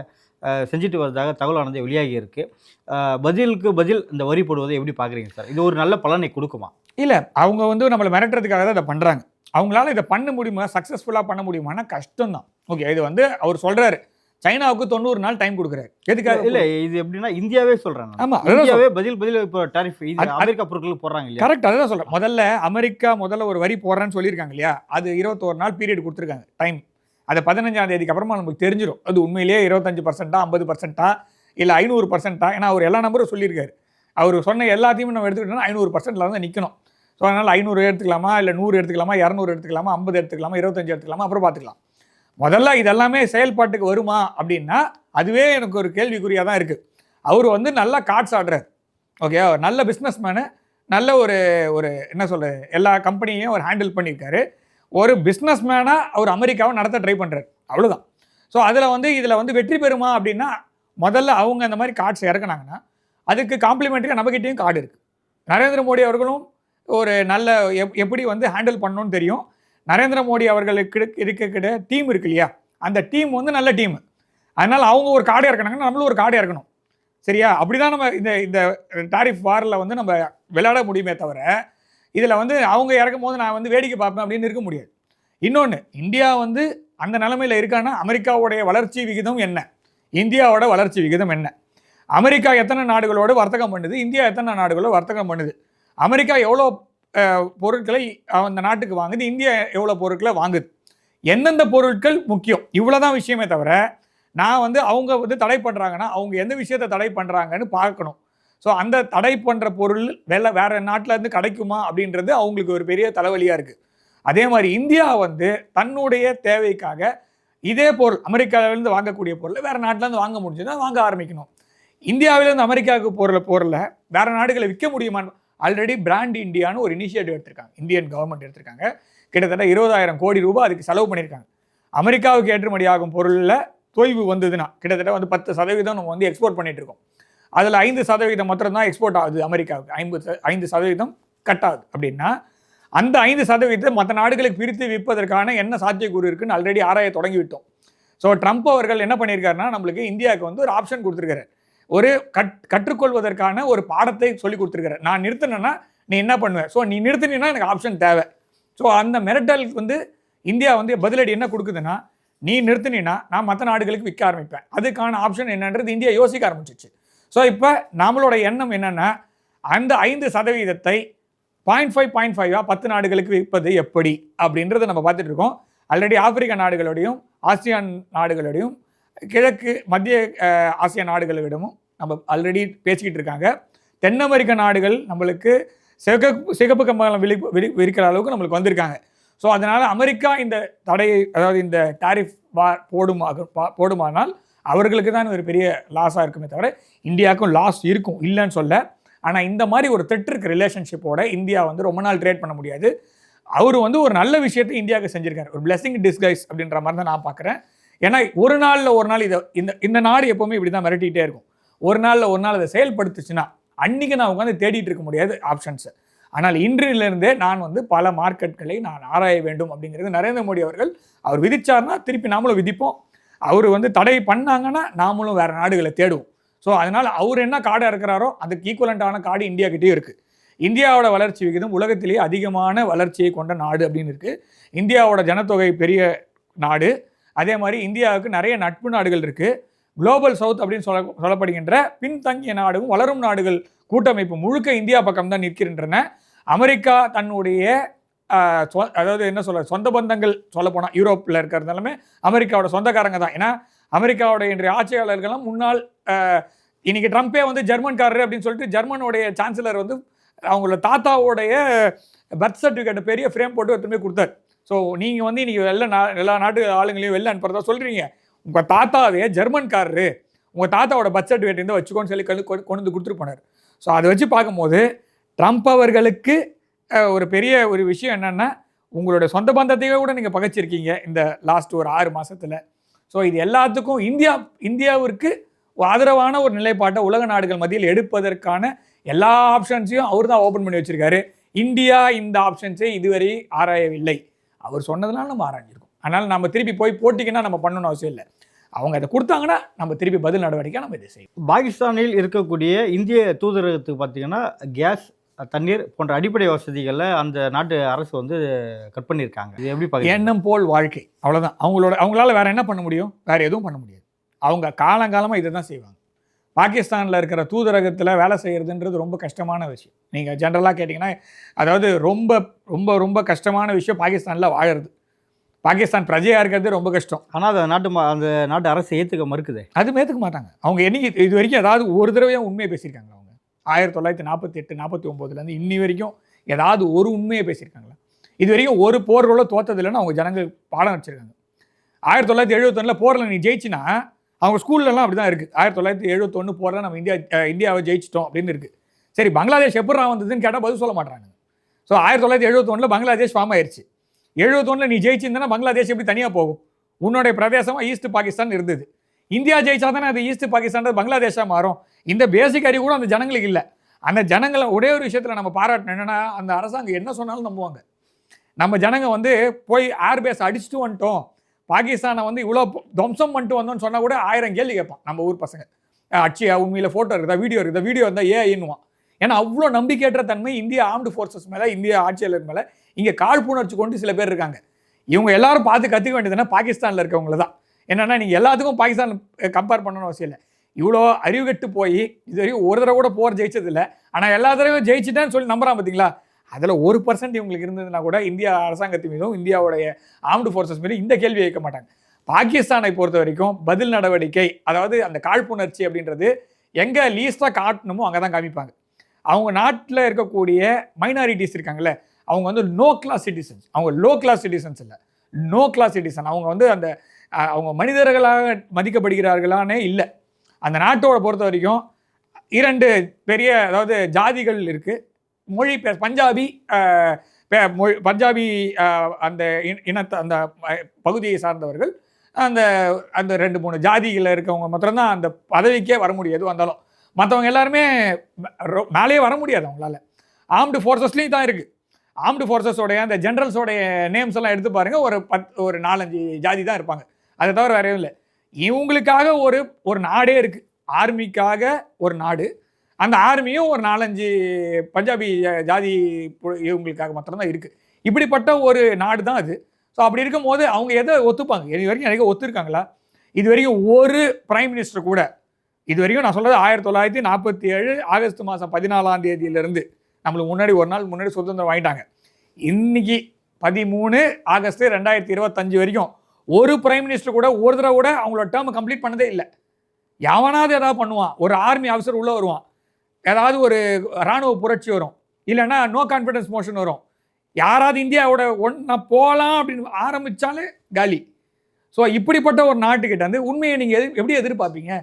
செஞ்சுட்டு வரதாக தகவலானது வெளியாகி இருக்கு. அஹ், பதிலுக்கு பதில் இந்த வரி போடுவதை எப்படி பார்க்குறீங்க சார்? இது ஒரு நல்ல பலனை கொடுக்குமா? இல்லை அவங்க வந்து நம்மளை மிரட்டுறதுக்காக தான் இதை பண்ணுறாங்க அவங்களால இதை பண்ண முடியுமா? சக்ஸஸ்ஃபுல்லாக பண்ண முடியுமானா கஷ்டம்தான். ஓகே இது வந்து அவர் சொல்கிறாரு சைனாவுக்கு தொண்ணூறு நாள் டைம் கொடுக்குறாரு. எதுக்காக? இல்ல இது எப்படின்னா இந்தியாவே சொல்றேன் நான். ஆமா, இந்தியாவே பதில் பதில் இப்போ டாரிஃப் இது அமெரிக்கா பொருட்களுக்கு போடுறாங்க இல்லையா? கரெக்ட் அதுதான் சொல்கிறேன் முதல்ல அமெரிக்கா முதல்ல ஒரு வரி போடுறேன்னு சொல்லியிருக்காங்க இல்லையா? அது இருபத்தோரு நாள் பீரியட் கொடுத்துருக்காங்க டைம் அது பதினஞ்சாம் தேதிக்கு அப்புறமா நமக்கு தெரிஞ்சிடும் அது உண்மையிலேயே இருபத்தஞ்சு பர்சன்ட்டா ஐம்பது பர்சன்ட்டா இல்லை ஐநூறு பர்சன்ட்டா ஏன்னா அவர் எல்லா நம்பரும் சொல்லியிருக்காரு. அவர் சொன்ன எல்லாத்தையும் நம்ம எடுத்துக்கிட்டோம்னா ஐநூறு பர்சன்ட்ல தான் நிற்கணும் ஸோ அதனால் ஐநூறு எடுத்துக்கலாமா? இல்லை நூறு எடுத்துக்கலாமா? இரநூறு எடுத்துக்கலாமா? ஐம்பது எடுத்துக்கலாமா? இருபத்தஞ்சு எடுத்துக்கலாமா? அப்புறம் பார்த்துக்கலாம். முதல்ல இதெல்லாமே செயல்பாட்டுக்கு வருமா அப்படின்னா அதுவே எனக்கு ஒரு கேள்விக்குறியாக தான் இருக்குது அவர் வந்து நல்லா கார்ட்ஸ் ஆடுறார். ஓகே நல்ல பிஸ்னஸ் மேனு நல்ல ஒரு ஒரு என்ன சொல்கிறது எல்லா கம்பெனியையும் அவர் ஹேண்டில் பண்ணியிருக்காரு. ஒரு பிஸ்னஸ் மேனாக அவர் அமெரிக்காவை நடத்த ட்ரை பண்ணுறாரு அவ்வளோதான் ஸோ அதில் வந்து இதில் வந்து வெற்றி பெறுமா அப்படின்னா முதல்ல அவங்க அந்த மாதிரி கார்ட்ஸ் இறக்குனாங்கன்னா அதுக்கு காம்ப்ளிமெண்ட்ரியாக நம்மக்கிட்டேயும் கார்டு இருக்குது நரேந்திர மோடி அவர்களும் ஒரு நல்ல எப் எப்படி வந்து ஹேண்டில் பண்ணணும்னு தெரியும். நரேந்திர மோடி அவர்களுக்கு இருக்கக்கிட்ட டீம் இருக்கு இல்லையா? அந்த டீம் வந்து நல்ல டீம் அதனால் அவங்க ஒரு கார்டு இறக்குனாங்கன்னா நம்மளும் ஒரு கார்டு இறக்கணும் சரியா? அப்படி தான் நம்ம இந்த இந்த டாரிஃப் வாரில் வந்து நம்ம விளையாட முடியுமே தவிர இதில் வந்து அவங்க இறக்கும் போது நான் வந்து வேடிக்கை பார்ப்பேன் அப்படின்னு இருக்க முடியாது. இன்னொன்று இந்தியா வந்து அந்த நிலமையில் இருக்கான்னா அமெரிக்காவுடைய வளர்ச்சி விகிதம் என்ன? இந்தியாவோட வளர்ச்சி விகிதம் என்ன? அமெரிக்கா எத்தனை நாடுகளோடு வர்த்தகம் பண்ணுது? இந்தியா எத்தனை நாடுகளோட வர்த்தகம் பண்ணுது? அமெரிக்கா எவ்வளோ பொருட்களை அந்த நாட்டுக்கு வாங்குது இந்தியா எவ்வளோ பொருட்களை வாங்குது. எந்தெந்த பொருட்கள் முக்கியம்? இவ்வளோதான் விஷயமே தவிர நான் வந்து அவங்க வந்து தடை பண்ணுறாங்கன்னா அவங்க எந்த விஷயத்தை தடை பண்ணுறாங்கன்னு பார்க்கணும். ஸோ அந்த தடை பண்ணுற பொருள் வெள்ள வேறு நாட்டிலேருந்து கிடைக்குமா அப்படின்றது அவங்களுக்கு ஒரு பெரிய தலைவலியாக இருக்குது அதே மாதிரி இந்தியா வந்து தன்னுடைய தேவைக்காக இதே பொருள் அமெரிக்காவிலேருந்து வாங்கக்கூடிய பொருளை வேறு நாட்டிலேருந்து வாங்க முடிஞ்சதுன்னா வாங்க ஆரம்பிக்கணும். இந்தியாவிலேருந்து அமெரிக்காவுக்கு பொருளை பொருளை வேறு நாடுகளை விற்க முடியுமான்னு ஆல்ரெடி பிராண்ட் இந்தியான்னு ஒரு இனிஷியேட்டிவ் எடுத்திருக்காங்க. இந்தியன் கவர்மெண்ட் எடுத்திருக்காங்க. கிட்டத்தட்ட இருபதாயிரம் கோடி ரூபாய் அதுக்கு செலவு பண்ணியிருக்காங்க. அமெரிக்காவுக்கு ஏற்றுமதி ஆகும் பொருளில் தொய்வு வந்ததுன்னா கிட்டத்தட்ட வந்து பத்து சதவீதம் நம்ம வந்து எக்ஸ்போர்ட் பண்ணிட்டு இருக்கோம். அதில் ஐந்து சதவீதம் மாத்திரம் தான் எக்ஸ்போர்ட் ஆகுது அமெரிக்காவுக்கு. ஐம்பது ஐந்து சதவீதம் கட் ஆகுது. அப்படின்னா அந்த ஐந்து சதவீதத்தை மற்ற நாடுகளுக்கு பிரித்து விற்பதற்கான என்ன சாத்தியக்கூறு இருக்குன்னு ஆல்ரெடி ஆராய தொடங்கி விட்டோம் ஸோ ட்ரம்ப் அவர்கள் என்ன பண்ணியிருக்காருன்னா நம்மளுக்கு இந்தியாவுக்கு வந்து ஒரு ஆப்ஷன் கொடுத்துருக்காரு. ஒரு கட் கற்றுக்கொள்வதற்கான ஒரு பாடத்தை சொல்லி கொடுத்துருக்குற நான் நிறுத்தினேன்னா நீ என்ன பண்ணுவேன் ஸோ நீ நிறுத்தினீன்னா எனக்கு ஆப்ஷன் தேவை. ஸோ அந்த மிரட்டலுக்கு வந்து இந்தியா வந்து பதிலடி என்ன கொடுக்குதுன்னா நீ நிறுத்தினா நான் மற்ற நாடுகளுக்கு விற்க ஆரம்பிப்பேன். அதுக்கான ஆப்ஷன் என்னன்றது இந்தியா யோசிக்க ஆரம்பிச்சிச்சு. ஸோ இப்போ நம்மளோட எண்ணம் என்னென்னா அந்த ஐந்து சதவீதத்தை பாயிண்ட் ஃபைவ் பாயிண்ட் ஃபைவாக பத்து நாடுகளுக்கு விற்பது எப்படி? அப்படின்றத நம்ம பார்த்துட்டு இருக்கோம். ஆல்ரெடி ஆப்பிரிக்க நாடுகளோடையும் ஆசியான் நாடுகளோடையும் கிழக்கு மத்திய ஆசிய நாடுகளிடமும் நம்ம ஆல்ரெடி பேசிக்கிட்டு இருக்காங்க. தென் அமெரிக்க நாடுகள் நம்மளுக்கு சிகப்பு சிகப்பு கம்பளம் விழி விரி விரிக்கிற அளவுக்கு நம்மளுக்கு வந்திருக்காங்க. ஸோ அதனால் அமெரிக்கா இந்த தடையை அதாவது இந்த டாரிஃப் வார் போடுமாக போடுமானால் அவர்களுக்கு தான் ஒரு பெரிய லாஸாக இருக்குமே தவிர இந்தியாவுக்கும் லாஸ் இருக்கும் இல்லைன்னு சொல்ல. ஆனால் இந்த மாதிரி ஒரு தெற்றிருக்கு ரிலேஷன்ஷிப்போட இந்தியா வந்து ரொம்ப நாள் ட்ரேட் பண்ண முடியாது. அவர் வந்து ஒரு நல்ல விஷயத்தை இந்தியாவுக்கு செஞ்சுருக்காரு. ஒரு பிளெஸிங் டிஸ்கைஸ் அப்படின்ற மாதிரி தான் நான் பார்க்குறேன் ஏன்னா ஒரு நாளில் ஒரு நாள் இதை இந்த இந்த நாடு எப்போவுமே இப்படி தான் மிரட்டிகிட்டே இருக்கும். ஒரு நாளில் ஒரு நாள் அதை செயல்படுத்துச்சுன்னா அன்றைக்கி நான் உட்காந்து தேடிட்டு இருக்க முடியாது ஆப்ஷன்ஸை. ஆனால் இன்றிலிருந்தே நான் வந்து பல மார்க்கெட்களை நான் ஆராய வேண்டும் அப்படிங்கிறது நரேந்திர மோடி அவர்கள் அவர் விதிச்சார்னா திருப்பி நாமளும் விதிப்போம். அவர் வந்து தடை பண்ணாங்கன்னா நாமளும் வேறு நாடுகளை தேடுவோம். ஸோ அதனால் அவர் என்ன காடாக இருக்கிறாரோ அதுக்கு ஈக்குவலண்ட்டான காடு இந்தியாக்கிட்டேயும் இருக்குது இந்தியாவோட வளர்ச்சி விகிதம் உலகத்திலேயே அதிகமான வளர்ச்சியை கொண்ட நாடு அப்படின்னு இருக்குது இந்தியாவோட ஜனத்தொகை பெரிய நாடு. அதே மாதிரி இந்தியாவுக்கு நிறைய நட்பு நாடுகள் இருக்குது குளோபல் சவுத் அப்படின்னு சொல்ல சொல்லப்படுகின்ற பின்தங்கிய நாடுகளும் வளரும் நாடுகள் கூட்டமைப்பு முழுக்க இந்தியா பக்கம் தான் நிற்கின்றன. அமெரிக்கா தன்னுடைய சொ- அதாவது என்ன சொல்ல சொந்த பந்தங்கள் சொல்ல போனால் யூரோப்பில் இருக்கிறதாலுமே அமெரிக்காவோட சொந்தக்காரங்க தான். ஏன்னா அமெரிக்காவோட இன்றைய ஆட்சியாளர்களும் முன்னாள் இன்னைக்கு ட்ரம்ப்பே வந்து ஜெர்மன்காரர் அப்படின்னு சொல்லிட்டு ஜெர்மனுடைய சான்சலர் வந்து அவங்களோட தாத்தாவோடைய பர்த் சர்டிஃபிகேட் பெரிய ஃப்ரேம் போட்டு எடுத்துன்னு கொடுத்தாரு. ஸோ நீங்கள் வந்து இன்றைக்கி எல்லா நா எல்லா நாட்டு ஆளுங்களையும் வெளில அனுப்புறதா சொல்கிறீங்க உங்கள் தாத்தாவே ஜெர்மன்காரரு. உங்கள் தாத்தாவோட பட்ஜெட் சர்டிஃபிகேட் இருந்தால் வச்சுக்கோன்னு சொல்லி கொண்டு கொண்டு- கொண்டு வந்து கொடுத்துட்டு போனார். ஸோ அதை வச்சு பார்க்கும்போது ட்ரம்ப் அவர்களுக்கு ஒரு பெரிய ஒரு விஷயம் என்னென்னா உங்களோட சொந்த பந்தத்தையே கூட நீங்கள் பகைச்சிருக்கீங்க இந்த லாஸ்ட் ஒரு ஆறு மாதத்தில் ஸோ இது எல்லாத்துக்கும் இந்தியா இந்தியாவிற்கு ஆதரவான ஒரு நிலைப்பாட்டை உலக நாடுகள் மத்தியில் எடுப்பதற்கான எல்லா ஆப்ஷன்ஸையும் அவர் தான் ஓப்பன் பண்ணி வச்சுருக்காரு. இந்தியா இந்த ஆப்ஷன்ஸை இதுவரை ஆராயவில்லை. அவர் சொன்னதுனால நம்ம ஆராய்ஞ்சிருக்கோம். அதனால் நம்ம திருப்பி போய் போட்டிங்கன்னா நம்ம பண்ணணும்னு அவசியம் இல்லை. அவங்க அதை கொடுத்தாங்கன்னா நம்ம திருப்பி பதில் நடவடிக்கை நம்ம இதை செய்வோம் பாகிஸ்தானில் இருக்கக்கூடிய இந்திய தூதரகத்துக்கு பார்த்தீங்கன்னா கேஸ் தண்ணீர் போன்ற அடிப்படை வசதிகளை அந்த நாட்டு அரசு வந்து கட் பண்ணியிருக்காங்க. இது எப்படி எண்ணம் போல் வாழ்க்கை. அவ்வளோதான் அவங்களோட அவங்களால வேற என்ன பண்ண முடியும்? வேற எதுவும் பண்ண முடியாது. அவங்க காலங்காலமாக இதை தான் செய்வாங்க. பாகிஸ்தானில் இருக்கிற தூதரகத்தில் வேலை செய்கிறதுன்றது ரொம்ப கஷ்டமான விஷயம். நீங்கள் ஜென்ரலாக கேட்டிங்கன்னா அதாவது ரொம்ப ரொம்ப ரொம்ப கஷ்டமான விஷயம் பாகிஸ்தானில் வாழறது. பாகிஸ்தான் பிரஜையாக இருக்கிறது ரொம்ப கஷ்டம். ஆனால் அந்த நாட்டு ம- அந்த நாட்டு அரசு ஏற்றுக்க மறுக்குதே. அது ஏற்றுக்க மாட்டாங்க. அவங்க என்னைக்கு இது வரைக்கும் ஏதாவது ஒரு தடவையும் உண்மையை பேசியிருக்காங்க அவங்க? ஆயிரத்தி தொள்ளாயிரத்தி நாற்பத்தி எட்டு நாற்பத்தி ஒம்போதுலேருந்து இன்னி வரைக்கும் ஏதாவது ஒரு உண்மையை பேசியிருக்காங்களா? இது வரைக்கும் ஒரு போர்களோ தோத்ததில்லைன்னு அவங்க ஜனங்கள் பாடம் வச்சிருக்காங்க. ஆயிரத்தி தொள்ளாயிரத்தி எழுபத்தொன்னில் போரில் நீ ஜெயிச்சினா அவங்க ஸ்கூல்லலாம் அப்படி தான் இருக்குது ஆயிரத்தி தொள்ளாயிரத்தி எழுபத்தொன்று போகிற நம்ம இந்தியா இந்தியாவை ஜெயிச்சிட்டோம் அப்படின்னு இருக்குது சரி பங்களாதேஷ் எப்படா வந்ததுன்னு கேட்டால் பதில் சொல்ல மாட்டாங்க ஸோ ஆயிரத்தி தொள்ளாயிரத்தி எழுபத்தொன்னில் பங்களாதேஷ் ஃபார்ம் ஆயிடுச்சு எழுபத்தொன்னில் நீ ஜெயிச்சிருந்தனா பங்களாதேஷ் எப்படி தனியாக போகும்? உன்னுடைய பிரதேசமாக ஈஸ்ட் பாகிஸ்தான் இருந்தது. இந்தியா ஜெயிச்சா தானே அது ஈஸ்ட் பாகிஸ்தான் பங்களாதேஷாக மாறும். இந்த பேசிக் அறிவு கூட அந்த ஜனங்களுக்கு இல்லை. அந்த ஜனங்களை ஒரே ஒரு விஷயத்தில் நம்ம பாராட்டணும். என்னென்னா அந்த அரசாங்கம் என்ன சொன்னாலும் நம்புவாங்க. நம்ம ஜனங்க வந்து போய் ஏர்பேஸ் அடிச்சுட்டு வந்துட்டோம். பாகிஸ்தானை வந்து இவ்வளோ துவம்சம் பண்ணிட்டு வந்தோம்னு சொன்னால் கூட ஆயிரம் கேள்வி கேட்பான். நம்ம ஊர் பசங்க. அச்சியா அட்சியா? உண்மையில் ஃபோட்டோ இருக்குதா? வீடியோ இருக்குதா? வீடியோ இருந்தால் ஏ ஐன்னுவான் ஏன்னா அவ்வளோ நம்பிக்கையற்ற தன்மை இந்திய ஆர்ம்டு ஃபோர்ஸஸ் மேலே இந்திய ஆட்சியாளர் மேலே இங்கே காழ்ப்புணர்ச்சி கொண்டு சில பேர் இருக்காங்க. இவங்க எல்லாரும் பார்த்து கற்றுக்க வேண்டியதுன்னா பாகிஸ்தானில் இருக்கவங்கள தான். என்னென்னா நீங்கள் எல்லாத்துக்கும் பாகிஸ்தான் கம்பேர் பண்ணணும் அவசியம் இல்லை. இவ்வளோ அறிவுகட்டு போய் இது வரைக்கும் ஒரு தடவை கூட போர் ஜெயிச்சதில்லை. ஆனால் எல்லா தடவையும் ஜெயிச்சுட்டேன்னு சொல்லி நம்புறான் பார்த்தீங்களா அதில் ஒரு பர்சன்ட் இவங்களுக்கு இருந்ததுன்னா கூட இந்தியா அரசாங்கத்தின் மீதும் இந்தியாவுடைய ஆர்ம்டு ஃபோர்ஸஸ் மீதும் இந்த கேள்வி வைக்க மாட்டாங்க. பாகிஸ்தானை பொறுத்த வரைக்கும் பதில் நடவடிக்கை அதாவது அந்த காழ்ப்புணர்ச்சி அப்படின்றது எங்கே லீஸ்ட்டாக காட்டணுமோ அங்கே தான் காமிப்பாங்க. அவங்க நாட்டில் இருக்கக்கூடிய மைனாரிட்டிஸ் இருக்காங்கல்ல அவங்க வந்து நோ கிளாஸ் சிட்டிசன்ஸ் அவங்க லோ கிளாஸ் சிட்டிசன்ஸ் இல்லை. நோ கிளாஸ் சிட்டிசன் அவங்க வந்து அந்த அவங்க மனிதர்களாக மதிக்கப்படுகிறார்களானே இல்லை. அந்த நாட்டோட பொறுத்த வரைக்கும் இரண்டு பெரிய அதாவது ஜாதிகள் இருக்குது மொழி பே- பஞ்சாபி பே- மொழி பஞ்சாபி அந்த இனத்தை அந்த பகுதியை சார்ந்தவர்கள் அந்த அந்த ரெண்டு மூணு ஜாதிகளில் இருக்கவங்க மாத்திரம்தான் அந்த பதவிக்கே வர முடியாது வந்தாலும். மற்றவங்க எல்லாருமே ரொ- மேலேயே வர முடியாது அவங்களால. ஆர்ம்டு ஃபோர்ஸஸ்லேயும் தான் இருக்குது ஆர்ம்டு ஃபோர்ஸஸோடைய அந்த ஜென்ரல்ஸோடைய நேம்ஸ் எல்லாம் எடுத்து பாருங்கள் ஒரு பத் ஒரு நாலஞ்சு ஜாதி தான் இருப்பாங்க. அதை தவிர வேறையும் இல்லை. இவங்களுக்காக ஒரு ஒரு நாடே இருக்குது ஆர்மிக்காக ஒரு நாடு. அந்த ஆர்மியும் ஒரு நாலஞ்சு பஞ்சாபி ஜா- ஜாதி பு- இவங்களுக்காக மாத்திரம்தான் இருக்குது இப்படிப்பட்ட ஒரு நாடு தான் அது. ஸோ அப்படி இருக்கும்போது அவங்க எதை ஒத்துப்பாங்க? இது வரைக்கும் எனக்கு ஒத்துருக்காங்களா? இது வரைக்கும் ஒரு பிரைம் மினிஸ்டர் கூட இது வரைக்கும் நான் சொல்கிறது ஆயிரத்தி தொள்ளாயிரத்தி நாற்பத்தி ஏழு ஆகஸ்ட் மாதம் பதினாலாம் தேதியிலிருந்து நம்மளுக்கு முன்னாடி ஒரு நாள் முன்னாடி சுதந்திரம் வாங்கிட்டாங்க. இன்னைக்கு பதிமூணு ஆகஸ்ட் ரெண்டாயிரத்தி இருபத்தஞ்சு வரைக்கும் ஒரு பிரைம் மினிஸ்டர் கூட ஒரு தடவை கூட அவங்களோட டேர்ம் கம்ப்ளீட் பண்ணதே இல்லை. எவனாவது ஏதாவது பண்ணுவான். ஒரு ஆர்மி ஆஃபீஸர் உள்ளே வருவான். ஏதாவது ஒரு ராணுவ புரட்சி வரும். இல்லைன்னா நோ கான்ஃபிடன்ஸ் மோஷன் வரும். யாராவது இந்தியாவோட ஒன்றா போகலாம் அப்படின்னு ஆரம்பித்தாலே காலி. ஸோ இப்படிப்பட்ட ஒரு நாட்டுக்கிட்ட வந்து உண்மையை நீங்கள் எது எப்படி எதிர்பார்ப்பீங்க?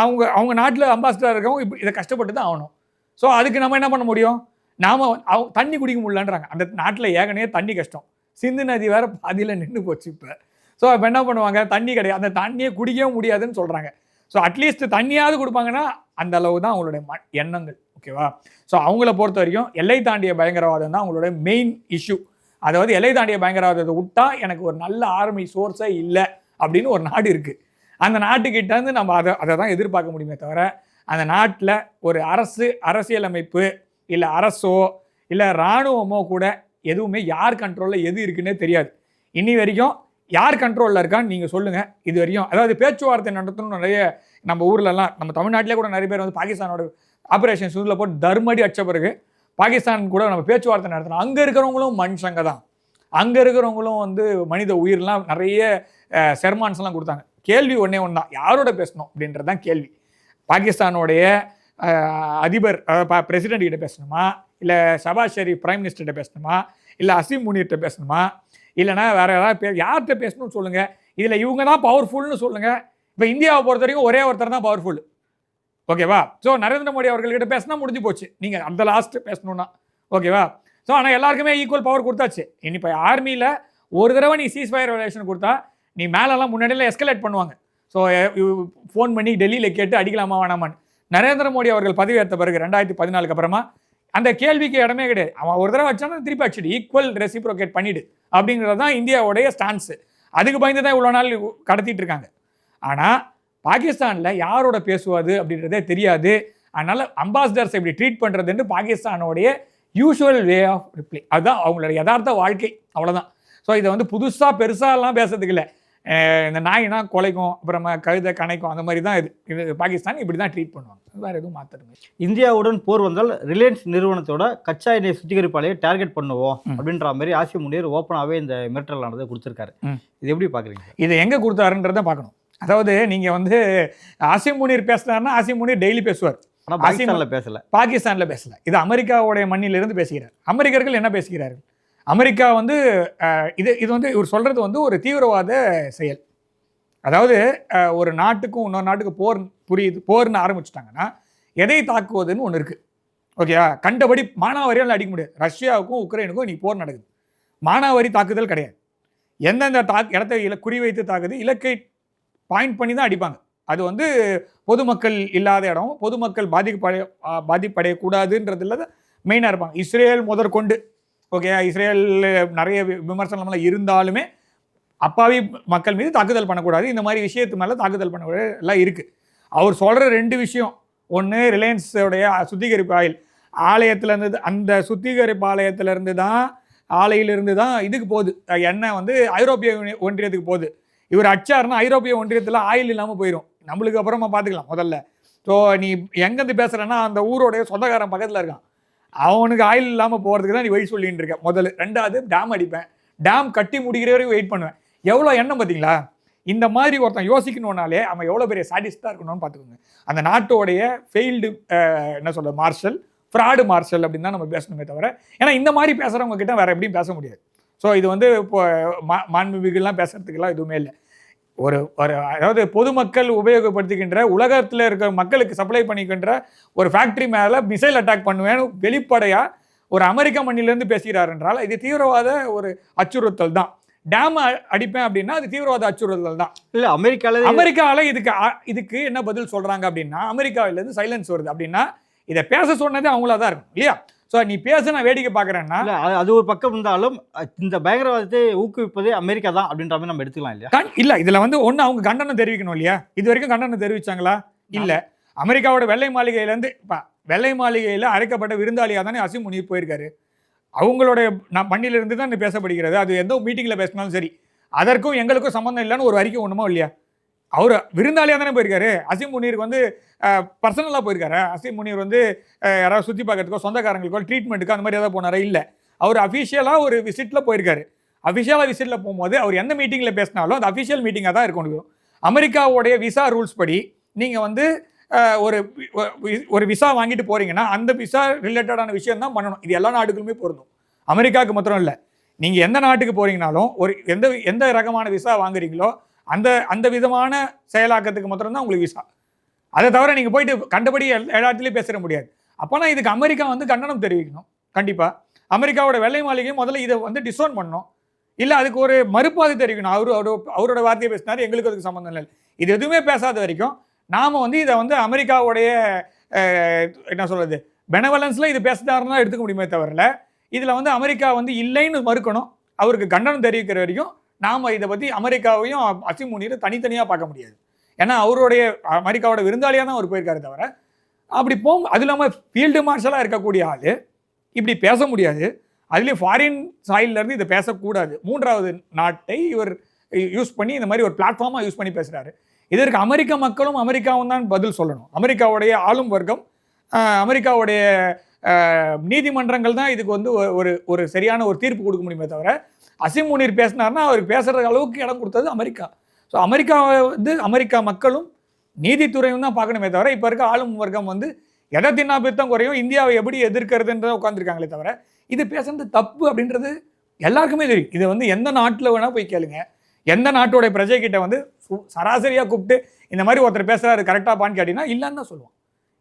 அவங்க அவங்க நாட்டில் அம்பாசிடர் இருக்கவங்க இப்படி இதை கஷ்டப்பட்டு தான் ஆகணும். ஸோ அதுக்கு நம்ம என்ன பண்ண முடியும்? நாம் அவங்க தண்ணி குடிக்க முடியலன்றாங்க. அந்த நாட்டில் ஏகனையே தண்ணி கஷ்டம். சிந்து நதி வேறு பாதியில் நின்று போச்சு இப்போ. ஸோ இப்போ என்ன பண்ணுவாங்க? தண்ணி கிடையாது. அந்த தண்ணியை குடிக்கவும் முடியாதுன்னு சொல்கிறாங்க ஸோ அட்லீஸ்ட் தண்ணியாவது கொடுப்பாங்கன்னா அந்த அளவு தான் அவங்களுடைய ம எண்ணங்கள். ஓகேவா ஸோ அவங்கள பொறுத்த வரைக்கும் எல்லை தாண்டிய பயங்கரவாதம் தான் அவங்களோட மெயின் இஷ்யூ அதாவது எல்லை தாண்டிய பயங்கரவாதத்தை விட்டா எனக்கு ஒரு நல்ல ஆர்மி சோர்ஸே இல்லை அப்படின்னு ஒரு நாடு இருக்குது அந்த நாட்டுக்கிட்டேருந்து நம்ம அதை அதை தான் எதிர்பார்க்க முடியுமே தவிர அந்த நாட்டில் ஒரு அரசு அரசியலமைப்பு இல்லை அரசோ இல்லை இராணுவமோ கூட எதுவுமே யார் கண்ட்ரோலில் எது இருக்குன்னே தெரியாது. இன்னி வரைக்கும் யார் கண்ட்ரோலில் இருக்கான்னு நீங்கள் சொல்லுங்கள் இது வரையும் அதாவது பேச்சுவார்த்தை நடத்தணும்னு நிறைய நம்ம ஊர்லலாம் நம்ம தமிழ்நாட்டிலே கூட நிறைய பேர் வந்து பாகிஸ்தானோட ஆப்ரேஷன் சூதில் போட்டு தர்மடி அடித்த பிறகு பாகிஸ்தான் கூட நம்ம பேச்சுவார்த்தை நடத்தணும். அங்கே இருக்கிறவங்களும் மனுஷங்க தான். அங்கே இருக்கிறவங்களும் வந்து மனித உயிர்லாம் நிறைய செர்மான்ஸ்லாம் கொடுத்தாங்க. கேள்வி ஒன்றே ஒன்று தான். யாரோட பேசணும் அப்படின்றது தான் கேள்வி. பாகிஸ்தானோடைய அதிபர் பிரசிடென்ட் கிட்ட பேசணுமா? இல்லை ஷபாஸ் ஷெரீப் பிரைம் மினிஸ்டர்கிட்ட பேசணுமா? இல்லை அசீம் முனிர்கிட்ட பேசணுமா? இல்லைனா வேறு ஏதாவது பே யார்கிட்ட பேசணும்னு சொல்லுங்கள் இதில் இவங்க தான் பவர்ஃபுல்னு சொல்லுங்கள் இப்போ இந்தியாவை பொறுத்த வரைக்கும் ஒரே ஒருத்தர் தான் பவர்ஃபுல் ஓகேவா ஸோ நரேந்திர மோடி அவர்கள்கிட்ட பேசினா முடிஞ்சு போச்சு. நீங்கள் அந்த லாஸ்ட்டு பேசணும்னா. ஓகேவா ஸோ ஆனால் எல்லாருக்குமே ஈக்குவல் பவர் கொடுத்தாச்சு. இனி இப்போ ஆர்மியில் ஒரு தடவை நீ சீஸ் ஃபயர் ரிலேஷன் கொடுத்தா நீ மேலெல்லாம் முன்னாடியில் எஸ்கலேட் பண்ணுவாங்க. ஸோ ஃபோன் eh, பண்ணி டெல்லியில் கேட்டு அடிக்கலாமா வேணாமான்னு. நரேந்திர மோடி அவர்கள் பதவியேற்ற பிறகு ரெண்டாயிரத்தி பதினாலுக்கு அப்புறமா அந்த கேள்விக்கு இடமே கிடையாது. அவன் ஒரு தடவை வச்சானா திருப்பி அடிச்சிடு. ஈக்குவல் ரெசிப்ரோகேட் பண்ணிடு. அப்படிங்கிறது தான் இந்தியாவுடைய ஸ்டான்ஸு அதுக்கு பயந்து தான் இவ்வளோ நாள் கடத்திட்டு இருக்காங்க. ஆனால் பாகிஸ்தானில் யாரோட பேசுவது அப்படின்றதே தெரியாது. அதனால் அம்பாசிடர்ஸ் இப்படி ட்ரீட் பண்ணுறதுன்னு பாகிஸ்தானோடைய யூஷுவல் வே ஆஃப் ரிப்ளை அதுதான் அவங்களோட யதார்த்த வாழ்க்கை. அவ்வளோதான் ஸோ இதை வந்து புதுசாக பெருசாலாம் பேசுறதுக்கு இல்லை. இந்த நாய்னா கொலைக்கும் அப்புறமா கழுதை கணைக்கும் அந்த மாதிரி தான் இது. இது பாகிஸ்தான் இப்படி தான் ட்ரீட் பண்ணுவாங்க. வேறு எதுவும் மாற்றுறது இந்தியாவுடன் போர் வந்தால் ரிலையன்ஸ் நிறுவனத்தோட கச்சா எண்ணெய் சுத்திகரிப்பாலையை டார்கெட் பண்ணுவோம். அப்படின்ற மாதிரி ஆசிய முனியர் ஓப்பனாகவே இந்த மிரட்டலானதை கொடுத்துருக்காரு. இது எப்படி பார்க்குறீங்க இதை எங்கே கொடுத்தாருன்றதை பார்க்கணும். அதாவது நீங்கள் வந்து ஆசிம் முனீர் பேசுனாருன்னா ஆசிம் முனீர் டெய்லி பேசுவார். ஆனால் பாகிஸ்தானில் பேசல. பாகிஸ்தானில் பேசல. இது அமெரிக்காவுடைய மண்ணிலிருந்து பேசுகிறார். அமெரிக்கர்கள் என்ன பேசுகிறார்கள்? அமெரிக்கா வந்து இது இது வந்து இவர் சொல்கிறது வந்து ஒரு தீவிரவாத செயல். அதாவது ஒரு நாட்டுக்கும் இன்னொரு நாட்டுக்கு போர் புரியுது போர்னு ஆரம்பிச்சிட்டாங்கன்னா எதை தாக்குவதுன்னு ஒன்று இருக்குது ஓகேயா? கண்டபடி மானாவரியால் அடிக்க முடியாது. ரஷ்யாவுக்கும் உக்ரைனுக்கும் இன்றைக்கி போர் நடக்குது. மானாவாரி தாக்குதல் கிடையாது. எந்தெந்த தாக்கு இடத்தை இல குறிவைத்து தாக்குது இலக்கை பாயிண்ட் பண்ணி தான் அடிப்பாங்க. அது வந்து பொதுமக்கள் இல்லாத இடம் பொதுமக்கள் பாதிக்கப்படைய ஆ, பாதிப்படையக்கூடாதுன்றதுல தான் மெயினாக இருப்பாங்க. இஸ்ரேல் முதற்கொண்டு ஓகே இஸ்ரேல் நிறைய வி- விமர்சனம்லாம் இருந்தாலுமே அப்பாவி மக்கள் மீது தாக்குதல் பண்ணக்கூடாது. இந்த மாதிரி விஷயத்து மேலே தாக்குதல் பண்ணக்கூடாது எல்லாம் இருக்குது அவர் சொல்கிற ரெண்டு விஷயம். ஒன்று ரிலையன்ஸோடைய சுத்திகரிப்பு ஆயில். ஆலயத்துலேருந்து அந்த சுத்திகரிப்பு ஆலயத்திலேருந்து தான் ஆலையிலிருந்து தான் இதுக்கு போகுது. எண்ணெய் வந்து ஐரோப்பிய ஒன்றியத்துக்கு போகுது. இவர் அச்சாருன்னா ஐரோப்பிய ஒன்றியத்தில் ஆயில் இல்லாமல் போயிடும் நம்மளுக்கு அப்புறமா பார்த்துக்கலாம் முதல்ல. ஸோ நீ எங்கேருந்து பேசுகிறேன்னா அந்த ஊரோடைய சொந்தக்காரன் பக்கத்தில் இருக்கான். அவனுக்கு ஆயில் இல்லாமல் போகிறதுக்கு தான் நீ வழி சொல்லிட்டு இருக்க. முதல்ல. ரெண்டாவது டேம் அடிப்பேன். டேம் கட்டி முடிக்கிற வரைக்கும் வெயிட் பண்ணுவேன். எவ்வளோ எண்ணம் பார்த்தீங்களா? இந்த மாதிரி ஒருத்தன் யோசிக்கணும்னாலே அவன் எவ்வளோ பெரிய சாட்டிஸ்டாக இருக்கணும்னு பார்த்துக்கோங்க. அந்த நாட்டோடைய ஃபெயில்டு என்ன சொல்ற மார்ஷல் ஃப்ராடு மார்ஷல் அப்படின்னு தான் நம்ம பேசணுமே தவிர ஏன்னா இந்த மாதிரி பேசுகிறவங்க கிட்ட வேற எப்படியும் பேச முடியாது. ஸோ இது வந்து இப்போ மா மாண்புமிகுலாம் பேசுறதுக்கெல்லாம் எதுவுமே இல்லை. ஒரு ஒரு அதாவது பொதுமக்கள் உபயோகப்படுத்துகின்ற உலகத்தில் இருக்கிற மக்களுக்கு சப்ளை பண்ணிக்கின்ற ஒரு ஃபேக்ட்ரி மேலே மிசைல் அட்டாக் பண்ணுவேன்னு வெளிப்படையாக ஒரு அமெரிக்க மண்ணிலேருந்து பேசுகிறார் என்றால் இது தீவிரவாத ஒரு அச்சுறுத்தல் தான். டேம் அடிப்பேன் அப்படின்னா அது தீவிரவாத அச்சுறுத்தல் தான். இல்லை அமெரிக்காவில் அமெரிக்கால இதுக்கு இதுக்கு என்ன பதில் சொல்றாங்க அப்படின்னா அமெரிக்காவிலேருந்து சைலன்ஸ் வருது அப்படின்னா இதை பேச சொன்னது அவங்களா தான் இருக்கும் இல்லையா? ஸோ நீ பேச நான் வேடிக்கை பார்க்குறேன்னா இல்ல அது- ஒரு பக்கம் இருந்தாலும் இந்த பயங்கரவாதத்தை ஊக்குவிப்பதே அமெரிக்கா தான் அப்படின்ற மாதிரி நம்ம எடுத்துக்கலாம் இல்லையா? இல்ல இதுல வந்து ஒண்ணு அவங்க கண்டனம் தெரிவிக்கணும் இல்லையா? இது வரைக்கும் கண்டனம் தெரிவிச்சாங்களா? இல்ல. அமெரிக்காவோட வெள்ளை மாளிகையில இருந்து இப்ப வெள்ளை மாளிகையில அழைக்கப்பட்ட விருந்தாளியா தானே அசிம் முனீர் போயிருக்காரு. அவங்களோட நான் மண்ணில இருந்து தான் பேசப்படுகிறது. அது எந்த மீட்டிங்ல பேசினாலும் சரி. அதற்கும் எங்களுக்கும் சம்மந்தம் இல்லைன்னு ஒரு அறிக்கை ஒண்ணுமோ இல்லையா? அவர் விருந்தாளியாக தானே போயிருக்காரு. அசிம் முனீருக்கு வந்து பர்சனலாக போயிருக்காரு. அசிம் முனீர் வந்து யாராவது சுற்றி பார்க்கறதுக்கோ சொந்தக்காரங்களுக்கோ ட்ரீட்மெண்ட்டுக்கோ அந்த மாதிரி ஏதாவது போனாரா? இல்லை. அவர் அஃபிஷியலாக ஒரு விசிட்டில் போயிருக்காரு. அஃபிஷியலாக விசிட்டில் போகும்போது அவர் எந்த மீட்டிங்கில் பேசினாலும் அந்த அஃபிஷியல் மீட்டிங்காக தான் இருக்கணும் அமெரிக்காவுடைய விசா ரூல்ஸ் படி நீங்கள் வந்து ஒரு ஒரு விசா வாங்கிட்டு போகிறீங்கன்னா அந்த விசா ரிலேட்டடான விஷயம் தான் பண்ணணும். இது எல்லா நாடுகளுமே பொருந்தும். அமெரிக்காவுக்கு மாத்திரம் இல்லை. நீங்கள் எந்த நாட்டுக்கு போகிறீங்கனாலும் ஒரு எந்த எந்த ரகமான விசா வாங்குறீங்களோ அந்த அந்த விதமான செயலாக்கத்துக்கு மாத்திரம்தான் உங்களுக்கு விசா அதை தவிர நீங்கள் போயிட்டு கண்டபடி எல்லாத்துலேயும் எல்லா இடத்துலையும் பேசிட முடியாது. அப்போனா இதுக்கு அமெரிக்கா வந்து கண்டனம் தெரிவிக்கணும். கண்டிப்பாக அமெரிக்காவோட வெள்ளை மாளிகையும் முதல்ல இதை வந்து டிசோன் பண்ணணும். இல்லை அதுக்கு ஒரு மறுப்பாது தெரிவிக்கணும். அவரு அவரு அவரோட வார்த்தையை பேசினார் எங்களுக்கு அதுக்கு சம்மந்தம் இல்லை. இது எதுவுமே பேசாத வரைக்கும் நாம் வந்து இதை வந்து அமெரிக்காவுடைய என்ன சொல்கிறது பெனவலன்ஸில் இது பேசுதாருன்னா எடுத்துக்க முடியுமே தவிரல இதில் வந்து அமெரிக்கா வந்து இல்லைன்னு மறுக்கணும். அவருக்கு கண்டனம் தெரிவிக்கிற வரைக்கும் நாம் இதை பற்றி அமெரிக்காவையும் அசிம் முனீரை தனித்தனியாக பார்க்க முடியாது. ஏன்னா அவருடைய அமெரிக்காவோட விருந்தாளியாக தான் அவர் போயிருக்காரு தவிர அப்படி போகும் அது இல்லாமல் ஃபீல்டு மார்ஷலாக இருக்கக்கூடிய ஆள் இப்படி பேச முடியாது. அதுலேயும் ஃபாரின் சாயிலிருந்து இதை பேசக்கூடாது. மூன்றாவது நாட்டை இவர் யூஸ் பண்ணி இந்த மாதிரி ஒரு பிளாட்ஃபார்மாக யூஸ் பண்ணி பேசுகிறாரு இதற்கு அமெரிக்க மக்களும் அமெரிக்காவும் தான் பதில் சொல்லணும். அமெரிக்காவுடைய ஆளும் வர்க்கம் அமெரிக்காவுடைய நீதிமன்றங்கள் தான் இதுக்கு வந்து ஒரு ஒரு சரியான ஒரு தீர்ப்பு கொடுக்க முடியுமே தவிர அசிம் முனீர் பேசினார்னா அவர் பேசுகிற அளவுக்கு இடம் கொடுத்தது அமெரிக்கா. ஸோ அமெரிக்காவை வந்து அமெரிக்கா மக்களும் நீதித்துறையும் தான் பார்க்கணுமே தவிர இப்போ இருக்க ஆளும் வர்க்கம் வந்து எதை தின்னா பித்தம் குறையும் இந்தியாவை எப்படி எதிர்க்கிறதுன்றத உட்காந்துருக்காங்களே தவிர இது பேசுறது தப்பு அப்படின்றது எல்லாருக்குமே தெரியும். இது வந்து எந்த நாட்டில் வேணால் போய் கேளுங்க. எந்த நாட்டோட பிரஜைக்கிட்ட வந்து சராசரியாக கூப்பிட்டு இந்த மாதிரி ஒருத்தர் பேசுகிறாரு கரெக்டாப்பான்னு கேட்டிங்கன்னா இல்லைன்னு தான் சொல்லுவோம்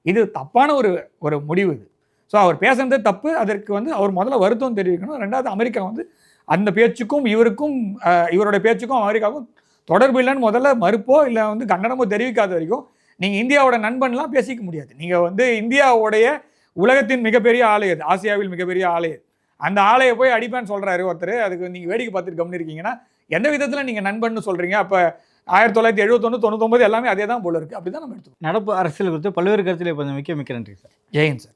இது தப்பான ஒரு ஒரு முடிவு இது. ஸோ அவர் பேசுனது தப்பு. அதற்கு வந்து அவர் முதல்ல வருத்தம் தெரிவிக்கணும். ரெண்டாவது அமெரிக்கா வந்து அந்த பேச்சுக்கும் இவருக்கும் அஹ், இவரோட பேச்சுக்கும் அமெரிக்காவுக்கும் தொடர்பு இல்லைன்னு முதல்ல மறுப்போ இல்லை வந்து கண்டனமோ தெரிவிக்காத வரைக்கும் நீங்கள் இந்தியாவோட நண்பன்லாம் பேசிக்க முடியாது. நீங்கள் வந்து இந்தியாவுடைய உலகத்தின் மிகப்பெரிய ஆலை அது ஆசியாவில் மிகப்பெரிய ஆலை அந்த ஆலையை போய் அடிப்பேன்னு சொல்கிறாரு ஒருத்தர். அதுக்கு நீங்கள் வேடிக்கை பார்த்துட்டு கவனிருக்கீங்கன்னா எந்த விதத்தில் நீங்கள் நண்பன்னு சொல்கிறீங்க அப்போ ஆயிரத்தி தொள்ளாயிரத்தி எழுபத்தொன்று தொண்ணூத்தொம்பது எல்லாமே அதே தான் போல இருக்குது அப்படி தான் நம்ம எடுத்துக்கணும். நடப்பு அரசியல் குறித்து பல்வேறு கருத்தில் இப்போ மிக்க மிக்க நன்றி சார். ஜெயன் சார்.